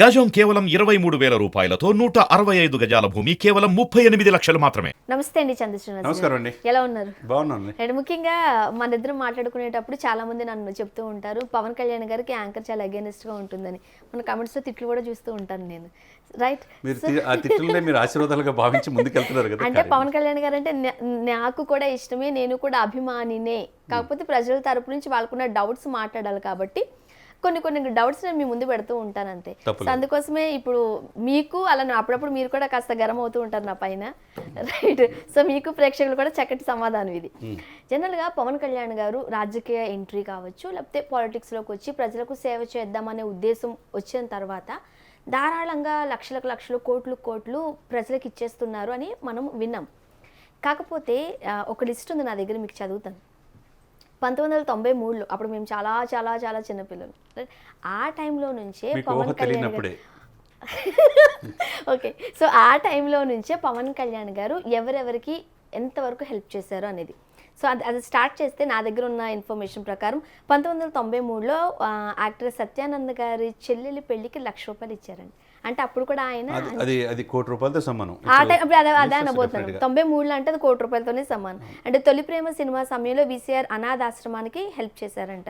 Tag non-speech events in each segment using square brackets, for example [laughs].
గజం కేవలం ఇరవై మూడు వేల రూపాయలతో నూట అరవై ఐదు గజాల భూమి కేవలం ముప్పై ఎనిమిది లక్షలు మాత్రమే. నమస్తే అండి చంద్రశ్రీనివాస్ గారు. నమస్కారం అండి. ఎలా ఉన్నారు? బాగున్నాను అండ్ ముఖ్యంగా మన ఇద్దరు మాట్లాడుకునేటప్పుడు చాలా మంది నన్ను చెప్తూ ఉంటారు పవన్ కళ్యాణ్ గారికి యాంకర్ చాలా against గా ఉంటుందని. మన comments లో తిట్లు కూడా చూస్తూ ఉంటాను నేను. రైట్ మీరు ఆ తిట్టులనే మీరు ఆశీర్వాదాలుగా భావించి ముందుకెళ్తున్నారు కదా అంటే పవన్ కళ్యాణ్ గారు అంటే నాకు కూడా ఇష్టమే నేను కూడా అభిమానినే. కాకపోతే ప్రజల తరపు నుంచి వాళ్ళకున్న డౌట్స్ మాట్లాడాలి కాబట్టి కొన్ని కొన్ని డౌట్స్ నేను మీ ముందు పెడుతూ ఉంటాను అంతే. సో అందుకోసమే ఇప్పుడు మీకు అలా అప్పుడప్పుడు మీరు కూడా కాస్త గరం అవుతూ ఉంటారు నా పైన. రైట్ సో మీకు ప్రేక్షకులు కూడా చక్కటి సమాధానం ఇది. జనరల్గా పవన్ కళ్యాణ్ గారు రాజకీయ ఎంట్రీ కావచ్చు లేకపోతే పాలిటిక్స్లోకి వచ్చి ప్రజలకు సేవ చేద్దామనే ఉద్దేశం వచ్చిన తర్వాత ధారాళంగా లక్షలకు లక్షలు కోట్లు కోట్లు ప్రజలకు ఇచ్చేస్తున్నారు అని మనం విన్నాం. కాకపోతే ఒక లిస్ట్ ఉంది నా దగ్గర మీకు చదువుతాను. పంతొమ్మిది వందల తొంభై మూడులో అప్పుడు మేము చాలా చాలా చాలా చిన్నపిల్లలు? ఆ టైంలో నుంచే పవన్ కళ్యాణ్ ఓకే సో [laughs] ఆ టైంలో నుంచే పవన్ కళ్యాణ్ గారు ఎవరెవరికి ఎంతవరకు హెల్ప్ చేశారు అనేది. సో అది అది స్టార్ట్ చేస్తే నా దగ్గర ఉన్న ఇన్ఫర్మేషన్ ప్రకారం పంతొమ్మిది వందల తొంభై మూడులో యాక్టర్ సత్యానంద్ గారి చెల్లెలి పెళ్ళికి లక్ష రూపాయలు ఇచ్చారండి. అంటే అప్పుడు కూడా ఆయన అది అది కోటి రూపాయలతో సమానం. ఆ టైం అప్పుడు అదే అనబోతున్నాను. తొంభై మూడులో అంటే అది కోటి రూపాయలతోనే సమానం. అంటే తొలి ప్రేమ సినిమా సమయంలో విసిఆర్ అనాథాశ్రమానికి హెల్ప్ చేశారంట.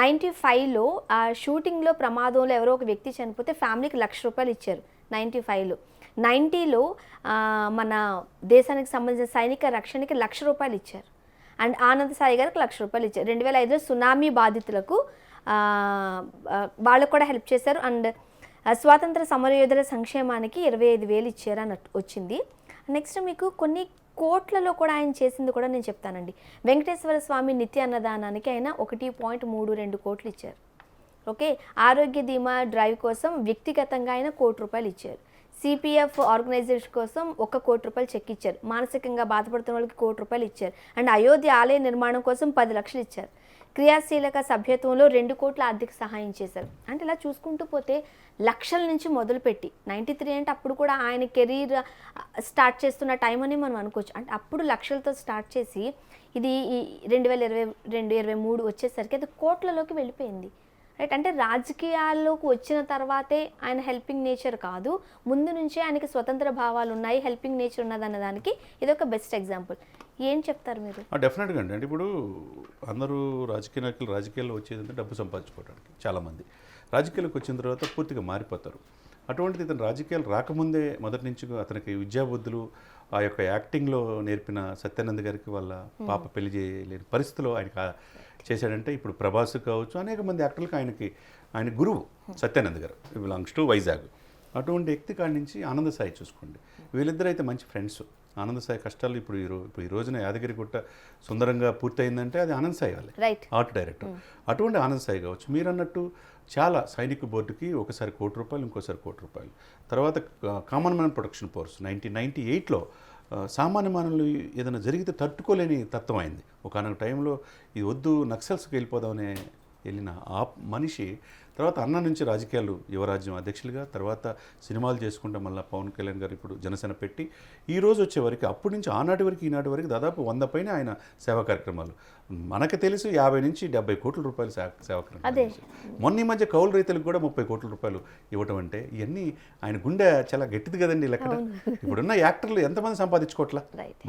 నైంటీ ఫైవ్లో ఆ షూటింగ్లో ప్రమాదంలో ఎవరో ఒక వ్యక్తి చనిపోతే ఫ్యామిలీకి లక్ష రూపాయలు ఇచ్చారు నైంటీ ఫైవ్లో. నైంటీలో మన దేశానికి సంబంధించిన సైనిక రక్షణకి లక్ష రూపాయలు ఇచ్చారు. అండ్ ఆనంద్ సాయి గారికి లక్ష రూపాయలు ఇచ్చారు. రెండు వేల ఐదులో సునామీ బాధితులకు వాళ్ళకు కూడా హెల్ప్ చేశారు. అండ్ స్వాతంత్ర సమరయోధుల సంక్షేమానికి ఇరవై ఐదు వేలు ఇచ్చారన్నట్టు వచ్చింది. నెక్స్ట్ మీకు కొన్ని కోట్లలో కూడా ఆయన చేసింది కూడా నేను చెప్తానండి. వెంకటేశ్వర స్వామి నిత్య అన్నదానానికి ఆయన ఒకటి పాయింట్ మూడు రెండు కోట్లు ఇచ్చారు. ఓకే ఆరోగ్య బీమా డ్రైవ్ కోసం వ్యక్తిగతంగా ఆయన కోటి రూపాయలు ఇచ్చారు. సిపిఎఫ్ ఆర్గనైజేషన్ కోసం ఒక కోటి రూపాయలు చెక్ ఇచ్చారు. మానసికంగా బాధపడుతున్న వాళ్ళకి కోటి రూపాయలు ఇచ్చారు. అండ్ అయోధ్య ఆలయ నిర్మాణం కోసం పది లక్షలు ఇచ్చారు. క్రియాశీలక సభ్యత్వంలో రెండు కోట్ల ఆర్థిక సహాయం చేశారు. అంటే ఇలా చూసుకుంటూ పోతే లక్షల నుంచి మొదలుపెట్టి నైంటీ త్రీ అంటే అప్పుడు కూడా ఆయన కెరీర్ స్టార్ట్ చేస్తున్న టైం అని మనం అనుకోవచ్చు. అంటే అప్పుడు లక్షలతో స్టార్ట్ చేసి ఇది ఈ రెండు వేల ఇరవై రెండు ఇరవై మూడు వచ్చేసరికి అది కోట్లలోకి వెళ్ళిపోయింది. రైట్ అంటే రాజకీయాల్లోకి వచ్చిన తర్వాతే ఆయన హెల్పింగ్ నేచర్ కాదు. ముందు నుంచే ఆయనకి స్వతంత్ర భావాలు ఉన్నాయి హెల్పింగ్ నేచర్ ఉన్నదన్న దానికి ఇది ఒక బెస్ట్ ఎగ్జాంపుల్ ఏం చెప్తారు మీరు? డెఫినెట్గా అండి. అంటే ఇప్పుడు అందరూ రాజకీయ నాయకులు రాజకీయాల్లో వచ్చేది అంటే డబ్బు సంపాదించుకోవడానికి చాలామంది. రాజకీయాలకు వచ్చిన తర్వాత పూర్తిగా మారిపోతారు. అటువంటిది ఇతను రాజకీయాలు రాకముందే మొదటి నుంచి అతనికి విద్యాబుద్ధులు ఆ యొక్క యాక్టింగ్లో నేర్పిన సత్యానంద్ గారికి వాళ్ళ పాప పెళ్ళి చేయలేని పరిస్థితిలో ఆయనకి చేశాడంటే ఇప్పుడు ప్రభాస్ కావచ్చు అనేక మంది యాక్టర్లకు ఆయనకి ఆయన గురువు సత్యానంద్ గారు. బిలాంగ్స్ టు వైజాగ్ అటువంటి వ్యక్తి కాడి నుంచి ఆనంద సాయి చూసుకోండి. వీళ్ళిద్దరు అయితే మంచి ఫ్రెండ్స్. ఆనంద సాయి కష్టాలు ఇప్పుడు ఈ ఇప్పుడు ఈ రోజున యాదగిరి గుట్ట సుందరంగా పూర్తయిందంటే అది ఆనంద్ సాయి వాళ్ళే. రైట్ ఆర్ట్ డైరెక్టర్ అటువంటి ఆనంద్ సాయి కావచ్చు. మీరు అన్నట్టు చాలా సైనిక బోర్డుకి ఒకసారి కోటి రూపాయలు ఇంకోసారి కోటి రూపాయలు. తర్వాత common man production force nineteen ninety ఎయిట్లో సామాన్య మానవులు ఏదైనా జరిగితే తట్టుకోలేని తత్వం అయింది. ఒకనొక టైంలో ఇది వద్దు నక్సల్స్కి వెళ్ళిపోదామనే వెళ్ళిన ఆ మనిషి తర్వాత అన్న నుంచి రాజకీయాలు యువరాజ్యం అధ్యక్షులుగా తర్వాత సినిమాలు చేసుకుంటే మళ్ళీ పవన్ కళ్యాణ్ గారు ఇప్పుడు జనసేన పెట్టి ఈ రోజు వచ్చే వరకు అప్పటి నుంచి ఆనాటి వరకు ఈనాటి వరకు దాదాపు వంద పైన ఆయన సేవా కార్యక్రమాలు. మనకు తెలుసు యాభై నుంచి డెబ్బై కోట్ల రూపాయలు సేవ కార్యక్రమాలు. మొన్న ఈ మధ్య కౌలు రైతులకు కూడా ముప్పై కోట్ల రూపాయలు ఇవ్వటం అంటే ఇవన్నీ ఆయన గుండె చాలా గట్టిది కదండి లెక్క ఇప్పుడున్న యాక్టర్లు ఎంతమంది సంపాదించుకోవట్లా?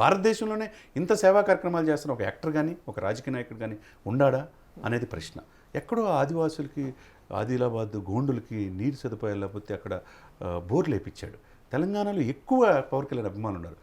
భారతదేశంలోనే ఇంత సేవా కార్యక్రమాలు చేస్తున్న ఒక యాక్టర్ కానీ ఒక రాజకీయ నాయకుడు కానీ ఉండాడా అనేది ప్రశ్న. ఎక్కడో ఆదివాసులకి ఆదిలాబాద్ గోండులకి నీరు సదుపాయాలు లేకపోతే అక్కడ బోర్లు వేయించాడు తెలంగాణలో ఎక్కువ పవర్ కళ్యాణ్ అభిమానులు ఉన్నారు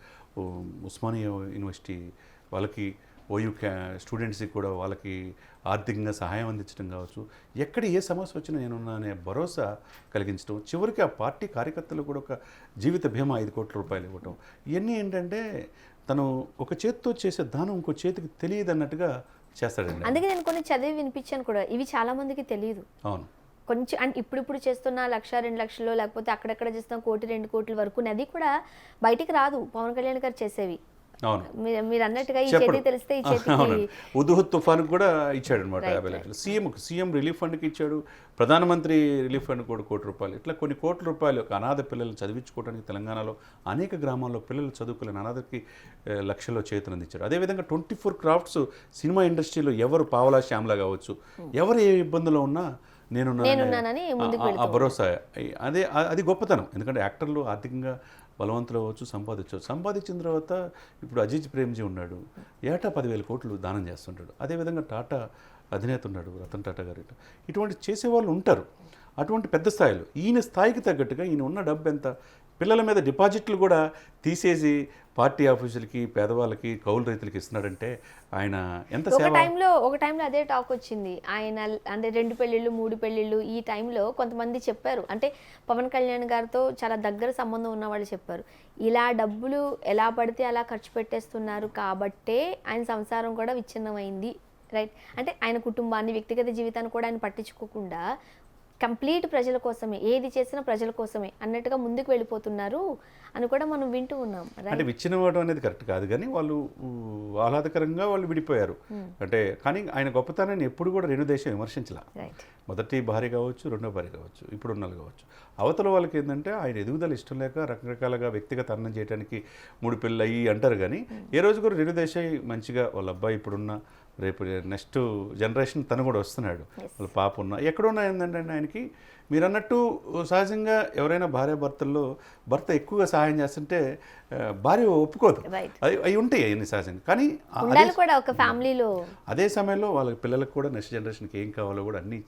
ఉస్మానియా యూనివర్సిటీ వాళ్ళకి ఓయూ క్యా స్టూడెంట్స్కి కూడా వాళ్ళకి ఆర్థికంగా సహాయం అందించడం కావచ్చు. ఎక్కడ ఏ సమస్య వచ్చినా నేనున్నా అనే భరోసా కలిగించడం చివరికి ఆ పార్టీ కార్యకర్తలు కూడా ఒక జీవిత బీమా ఐదు కోట్ల రూపాయలు ఇవ్వటం. ఇవన్నీ ఏంటంటే తను ఒక చేతితో చేసే దానం ఇంకో చేతికి తెలియదు అన్నట్టుగా చేస్తాడండి. అందుకే నేను కొన్ని చదివి వినిపించాను కూడా. ఇవి చాలా మందికి తెలియదు. అవును. కొంచెం అంటే ఇప్పుడిప్పుడు చేస్తున్న లక్ష రెండు లక్షలు లేకపోతే అక్కడక్కడ చేస్తున్న కోటి రెండు కోట్ల వరకు అది కూడా బయటికి రాదు. పవన్ కళ్యాణ్ గారు చేసేవి. అవును. మీరు అన్నట్టుగా ఈ. చేతికి తెలిస్తే ఈ [laughs] చేతికి అవునండి. ఉదుహుత్ తుఫాన్కి కూడా ఇచ్చాడు అనమాట యాభై లక్షలు. సీఎం సీఎం రిలీఫ్ ఫండ్కి ఇచ్చాడు. ప్రధానమంత్రి రిలీఫ్ ఫండ్ కూడా కోటి రూపాయలు. ఇట్లా కొన్ని కోట్ల రూపాయలు ఒక అనాథ పిల్లలు చదివించుకోవడానికి తెలంగాణలో అనేక గ్రామాల్లో పిల్లలు చదువుకోలేని అనాథకి లక్షల్లో చేతులు అందించాడు అదేవిధంగా ట్వంటీ ఫోర్ క్రాఫ్ట్స్ సినిమా ఇండస్ట్రీలో ఎవరు పావలా శ్యామలా కావచ్చు ఎవరు ఏ ఇబ్బందులో ఉన్నా నేనున్నానని ముందుకు ఆ- భరోసా. అదే అది గొప్పతనం. ఎందుకంటే యాక్టర్లు ఆర్థికంగా బలవంతులు అవ్వచ్చు సంపాదించవచ్చు. సంపాదించిన తర్వాత ఇప్పుడు అజిత్ ప్రేమ్జీ ఉన్నాడు. ఏటా పదివేల కోట్లు దానం చేస్తుంటాడు. అదేవిధంగా టాటా అధినేత ఉన్నాడు రతన్ టాటా గారు. ఇటువంటి చేసేవాళ్ళు ఉంటారు. అటువంటి పెద్ద స్థాయిలో ఈయన స్థాయికి తగ్గట్టుగా ఈయన ఉన్న డబ్బు ఎంత? పిల్లల మీద డిపాజిట్లు కూడా తీసేసి పార్టీ ఆఫీసులకి పేదవాళ్ళకి కౌలు రైతులకి ఇస్తున్నాడంటే ఆయన ఎంత ఒక టైంలో ఒక టైంలో అదే టాక్ వచ్చింది. ఆయన అంటే రెండు పెళ్ళిళ్ళు మూడు పెళ్ళిళ్ళు ఈ టైంలో కొంతమంది చెప్పారు. అంటే పవన్ కళ్యాణ్ గారితో చాలా దగ్గర సంబంధం ఉన్న వాళ్ళు చెప్పారు. ఇలా డబ్బులు ఎలా పడితే అలా ఖర్చు పెట్టేస్తున్నారు కాబట్టే ఆయన సంసారం కూడా విచ్ఛిన్నమైంది. రైట్? అంటే ఆయన కుటుంబాన్ని వ్యక్తిగత జీవితాన్ని కూడా ఆయన పట్టించుకోకుండా కంప్లీట్ ప్రజల కోసమే ఏది చేసినా ప్రజల కోసమే అన్నట్టుగా ముందుకు వెళ్ళిపోతున్నారు అని కూడా మనం వింటూ ఉన్నాం. అంటే విచ్ఛిన్నవాడు అనేది కరెక్ట్ కాదు కానీ వాళ్ళు ఆహ్లాదకరంగా వాళ్ళు విడిపోయారు. అంటే కానీ ఆయన గొప్పతనాన్ని ఎప్పుడు కూడా రెండు దేశం విమర్శించలా. మొదటి భార్య కావచ్చు రెండో భార్య కావచ్చు ఇప్పుడు ఉన్నది కావచ్చు. అవతల వాళ్ళకి ఏంటంటే ఆయన ఎదుగుదల ఇష్టం లేక రకరకాలుగా వ్యక్తిగత అన్నం చేయడానికి మూడు పిల్లలు అయ్యి అంటారు కానీ ఏ రోజు కూడా రెండు దేశాయి మంచిగా వాళ్ళ అబ్బాయి ఇప్పుడున్న రేపు నెక్స్ట్ జనరేషన్ తను కూడా వస్తున్నాడు. వాళ్ళ పాప ఉన్న ఎక్కడున్నా ఏంటంటే ఆయనకి మీరు అన్నట్టు సహజంగా ఎవరైనా భార్య భర్తల్లో భర్త ఎక్కువగా సహాయం చేస్తుంటే భార్య ఒప్పుకోదు. అవి అవి ఉంటాయి అవన్నీ సహజంగా. కానీ ఒక ఫ్యామిలీలో. అదే సమయంలో వాళ్ళ పిల్లలకు కూడా నెక్స్ట్ జనరేషన్కి ఏం కావాలో కూడా అన్నీ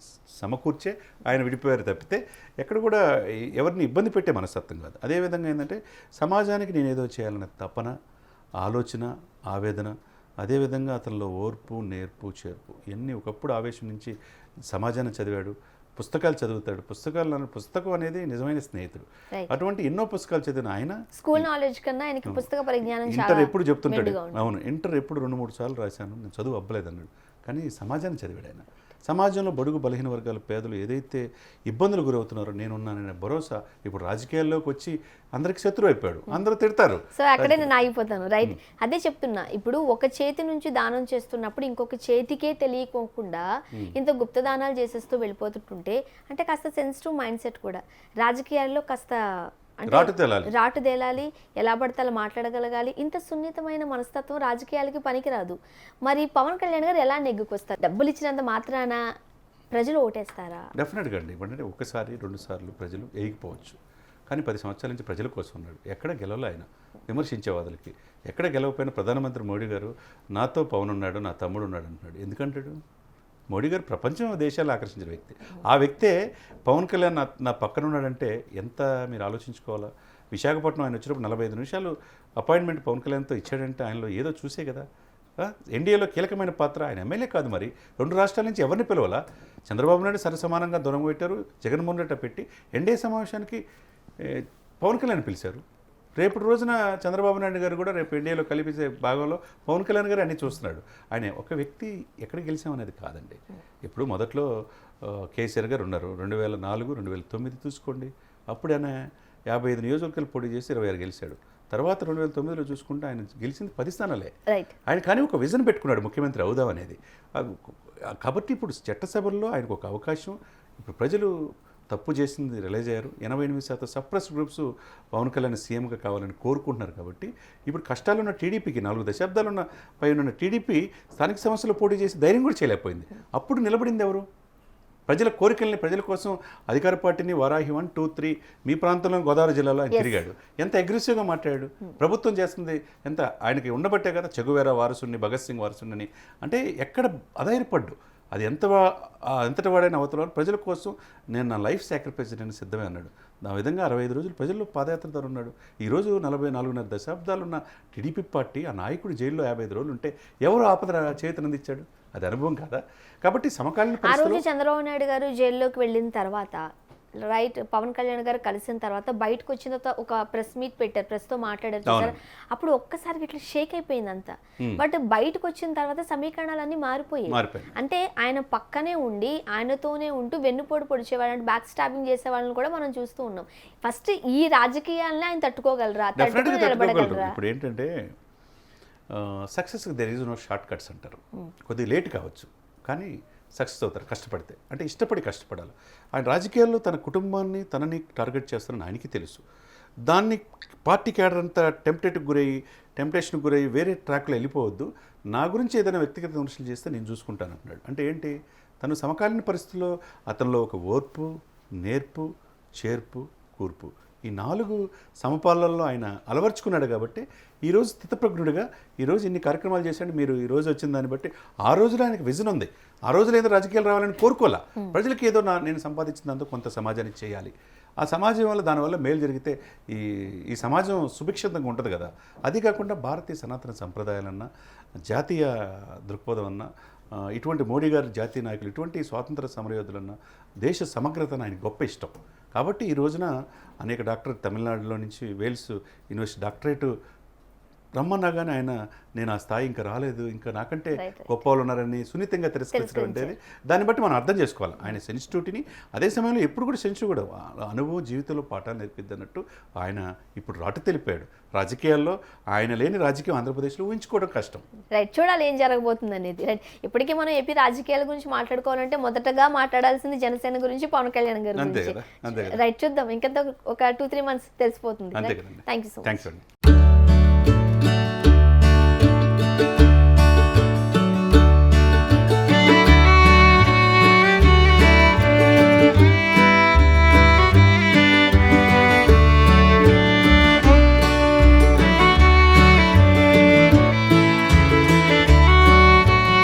సమకూర్చే ఆయన విడిపోయారు తప్పితే ఎక్కడ కూడా ఎవరిని ఇబ్బంది పెట్టే మనస్తత్వం కాదు. అదేవిధంగా ఏంటంటే సమాజానికి నేను ఏదో చేయాలనే తపన ఆలోచన ఆవేదన అదేవిధంగా అతనిలో ఓర్పు నేర్పు చేర్పు ఇవన్నీ ఒకప్పుడు ఆవేశం నుంచి సమాజాన్ని చదివాడు. పుస్తకాలు చదువుతాడు. పుస్తకాలు పుస్తకం అనేది నిజమైన స్నేహితుడు. అటువంటి ఎన్నో పుస్తకాలు చదివిన ఆయన స్కూల్ నాలెడ్జ్ కన్నా ఆయనకి పుస్తక పరిజ్ఞానం ఇంటర్ ఎప్పుడు చెప్తుంటాడు. అవును. ఇంటర్ ఎప్పుడు రెండు మూడు సార్లు రాశాను. నేను చదువు అవ్వలేదు అన్నాడు. కానీ సమాజాన్ని చదివాడు ఆయన. సమాజంలో బడుగు బలహీన వర్గాల పేదలు ఏదైతే ఇబ్బందులు గురవుతున్నారో నేనున్నాననే భరోసా ఇప్పుడు రాజకీయాల్లోకి వచ్చి అందరికి శత్రువు అయిపోయాడు. అందరూ తిడతారు. సో అక్కడే నేను ఆగిపోతాను. రైట్. అదే చెప్తున్నా. ఇప్పుడు ఒక చేతి నుంచి దానం చేస్తున్నప్పుడు ఇంకొక చేతికే తెలియకోకుండా ఇంత గుప్త దానాలు చేసేస్తూ వెళ్ళిపోతుంటుంటే అంటే కాస్త సెన్సిటివ్ మైండ్ సెట్ కూడా. రాజకీయాల్లో కాస్త రాటు తేలాలి. ఎలా పడితే అలా మాట్లాడగలగాలి. ఇంత సున్నితమైన మనస్తత్వం రాజకీయాలకి పనికిరాదు. మరి పవన్ కళ్యాణ్ గారు ఎలా నెగ్గుకొస్తారు? డబ్బులు ఇచ్చినంత మాత్రాన ప్రజలు ఓటేస్తారా? డెఫినెట్గా అండి. ఇప్పుడంటే ఒకసారి రెండు సార్లు ప్రజలు వేయకపోవచ్చు కానీ పది సంవత్సరాల నుంచి ప్రజల కోసం ఉన్నాడు. ఎక్కడ గెలవలే ఆయన విమర్శించే వాదులకి ఎక్కడ గెలవపోయిన ప్రధానమంత్రి మోడీ గారు నాతో పవన్ ఉన్నాడు నా తమ్ముడు ఉన్నాడు అంటున్నాడు. ఎందుకంటాడు? మోడీ గారు ప్రపంచం దేశాలు ఆకర్షించిన వ్యక్తి. ఆ వ్యక్తే పవన్ కళ్యాణ్ నా నా పక్కన ఉన్నాడంటే ఎంత మీరు ఆలోచించుకోవాలా? విశాఖపట్నం ఆయన వచ్చినప్పుడు నలభై ఐదు నిమిషాలు అపాయింట్మెంట్ పవన్ కళ్యాణ్తో ఇచ్చాడంటే ఆయనలో ఏదో చూసే కదా. ఎన్డీఏలో కీలకమైన పాత్ర. ఆయన ఎమ్మెల్యే కాదు మరి. రెండు రాష్ట్రాల నుంచి ఎవరిని పిలవాలా? చంద్రబాబు నాయుడు సరసమానంగా దూరం పెట్టారు. జగన్మోహన్ రెడ్డి పెట్టి ఎన్డీఏ సమావేశానికి పవన్ కళ్యాణ్ పిలిచారు. రేపు రోజున చంద్రబాబు నాయుడు గారు కూడా రేపు ఎన్డీఏలో కలిపేసే భాగంలో పవన్ కళ్యాణ్ గారు అన్ని చూస్తున్నాడు. ఆయన ఒక వ్యక్తి ఎక్కడ గెలిచామనేది కాదండి. ఇప్పుడు మొదట్లో కేసీఆర్ గారు ఉన్నారు. రెండు వేల నాలుగు రెండు వేల తొమ్మిది చూసుకోండి. అప్పుడు ఆయన యాభై ఐదు నియోజకవర్గాలు పోటీ చేసి ఇరవై ఆరు గెలిచాడు. తర్వాత రెండు వేల తొమ్మిదిలో చూసుకుంటే ఆయన గెలిచింది పది స్థానాలే. ఆయన కానీ ఒక విజన్ పెట్టుకున్నాడు ముఖ్యమంత్రి అవుదాం అనేది. కాబట్టి ఇప్పుడు చట్టసభల్లో ఆయనకు ఒక అవకాశం. ఇప్పుడు ప్రజలు తప్పు చేసింది రిలైజ్ అయ్యారు. ఎనభై ఎనిమిది శాతం సప్రెస్ గ్రూప్స్ పవన్ కళ్యాణ్ సీఎంగా కావాలని కోరుకుంటున్నారు కాబట్టి ఇప్పుడు కష్టాలు ఉన్న టీడీపీకి నాలుగు దశాబ్దాలు ఉన్న పైన ఉన్న టీడీపీ స్థానిక సమస్యలు పోటీ చేసి ధైర్యం కూడా చేయలేకపోయింది. అప్పుడు నిలబడింది ఎవరు? ప్రజల కోరికల్ని ప్రజల కోసం అధికార పార్టీని వారాహి వన్ టూ త్రీ మీ ప్రాంతంలో గోదావరి జిల్లాలో ఆయన తిరిగాడు. ఎంత అగ్రెసివ్గా మాట్లాడాడు. ప్రభుత్వం చేస్తుంది ఎంత ఆయనకి ఉండబట్టే కదా చెగువేరా వారసుని భగత్ సింగ్ వారసుని అంటే ఎక్కడ అధైర్యపడ్డు అది ఎంత ఎంతటి వాడైన అవతల ప్రజల కోసం నేను నా లైఫ్ సాక్రిఫైస్ చేయడానికి సిద్ధమే అన్నాడు. ఆ విధంగా అరవై ఐదు రోజులు ప్రజల్లో పాదయాత్ర ద్వారా ఉన్నాడు. ఈరోజు నలభై నాలుగున్నర దశాబ్దాలు ఉన్న టీడీపీ పార్టీ ఆ నాయకుడు జైల్లో యాభై ఐదు రోజులు ఉంటే ఎవరు ఆపద చేతనందించాడు? అది అనుభవం కాదా? కాబట్టి సమకాలీన చంద్రబాబు నాయుడు గారు జైల్లోకి వెళ్ళిన తర్వాత రైట్ పవన్ కళ్యాణ్ గారు కలిసిన తర్వాత బయటకు వచ్చిన తర్వాత ఒక ప్రెస్ మీట్ పెట్టారు ప్రెస్తో మాట్లాడారు చూసారా? అప్పుడు ఒక్కసారి ఇట్లా షేక్ అయిపోయింది అంతా. బట్ బయటకు వచ్చిన తర్వాత సమీకరణాలన్నీ మారిపోయాయి. అంటే ఆయన పక్కనే ఉండి ఆయనతోనే ఉంటూ వెన్నుపోటు పొడిచేవాళ్ళు అంటే బ్యాక్ స్టాబింగ్ చేసే వాళ్ళని కూడా మనం చూస్తూ ఉన్నాం. ఫస్ట్ ఈ రాజకీయాలని ఆయన తట్టుకోగలరా? తట్టుకుని నిలబడగలరా? ఇప్పుడు ఏంటంటే success there is no short cuts అంటారు. కొద్దిగా లేట్ కావచ్చు. కానీ సక్సెస్ అవుతారు కష్టపడితే. అంటే ఇష్టపడి కష్టపడాలి. ఆయన రాజకీయాల్లో తన కుటుంబాన్ని తనని టార్గెట్ చేస్తారని ఆయనకి తెలుసు. దాన్ని పార్టీ క్యాడర్ అంతా టెంప్టేట్కి గురయ్యి టెంప్టేషన్కి గురయ్యి వేరే ట్రాక్లో వెళ్ళిపోవద్దు. నా గురించి ఏదైనా వ్యక్తిగత విమర్శలు చేస్తే నేను చూసుకుంటాను అంటున్నాడు. అంటే ఏంటి? తను సమకాలీన పరిస్థితుల్లో అతనిలో ఒక ఓర్పు నేర్పు చేర్పు కూర్పు. ఈ నాలుగు సమపాలనలో ఆయన అలవర్చుకున్నాడు కాబట్టి ఈరోజు స్థితప్రజ్ఞుడిగా ఈరోజు ఇన్ని కార్యక్రమాలు చేశాడు మీరు ఈ రోజు వచ్చిన దాన్ని బట్టి ఆ రోజులో ఆయనకు విజన్ ఉంది. ఆ రోజులో ఏదో రాజకీయాలు రావాలని కోరుకోలే ప్రజలకు ఏదో నా నేను సంపాదించినందుకు కొంత సమాజానికి చేయాలి. ఆ సమాజం వల్ల దానివల్ల మేలు జరిగితే ఈ ఈ సమాజం సుభిక్షితంగా ఉంటుంది కదా. అది కాకుండా భారతీయ సనాతన సంప్రదాయాలన్నా జాతీయ దృక్పథం అన్నా ఇటువంటి మోడీ గారి జాతీయ నాయకులు ఇటువంటి స్వాతంత్ర సమరయోధులన్న దేశ సమగ్రతను ఆయన గొప్ప ఇష్టం. కాబట్టి ఈ రోజున అనేక డాక్టర్ తమిళనాడులో నుంచి వేల్స్ యూనివర్సిటీ డాక్టరేట్ రమ్మన్నా కానీ ఆయన నేను ఆ స్థాయి ఇంకా రాలేదు ఇంకా నాకంటే. గొప్ప వాళ్ళు ఉన్నారని సున్నితంగా తిరస్కరించడం అనేది దాన్ని బట్టి మనం అర్థం చేసుకోవాలి. ఆయన సెన్సిటివిటీని అదే సమయంలో ఎప్పుడు కూడా సెన్సిటివ్ కూడా అనుభవం జీవితంలో పాఠాలు నేర్పిద్ది అన్నట్టు ఆయన ఇప్పుడు రాటు తెలిపాడు. రాజకీయాల్లో ఆయన లేని రాజకీయం ఆంధ్రప్రదేశ్లో ఊహించుకోవడం కష్టం. రైట్ చూడాలి ఏం జరగబోతుంది అనేది రైట్ ఇప్పటికీ మనం ఏపీ రాజకీయాల గురించి మాట్లాడుకోవాలంటే మొదటగా మాట్లాడాల్సింది జనసేన గురించి పవన్ కళ్యాణ్ గారి గురించి. రైట్ చూద్దాం. ఇంకెంత ఒక టూ త్రీ మంత్స్ తెలిసిపోతుంది. థ్యాంక్ యూ సో మచ్ అండి.